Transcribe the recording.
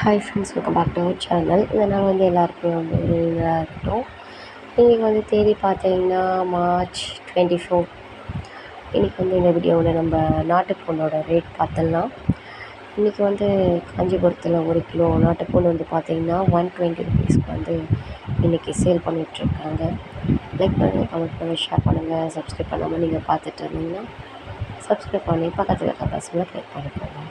Hi friends welcome back to our channel இதனால் வந்து எல்லாருக்குமே வந்து இதாக இருக்கட்டும். இன்றைக்கி வந்து தேதி பார்த்தீங்கன்னா மார்ச் டுவெண்ட்டி ஃபோர் இன்றைக்கி வந்து இந்த வீடியோவில் நம்ம நாட்டுப்பூண்டோட ரேட் பார்த்தலாம் இன்றைக்கி வந்து காஞ்சிபுரத்தில் ஒரு கிலோ நாட்டுப்பூண்டு வந்து பார்த்தீங்கன்னா ஒன் டுவெண்ட்டி ருபீஸ்க்கு வந்து இன்றைக்கி சேல் பண்ணிகிட்ருக்காங்க லைக் பண்ணுங்கள் கமெண்ட் பண்ணுங்கள் ஷேர் பண்ணுங்கள் சப்ஸ்கிரைப் பண்ணாமல் நீங்கள் பார்த்துட்டு இருந்தீங்கன்னா சப்ஸ்கிரைப் பண்ணி பக்கத்தில் இருக்க பசங்களை கிளிக் பண்ணிக்கோங்க.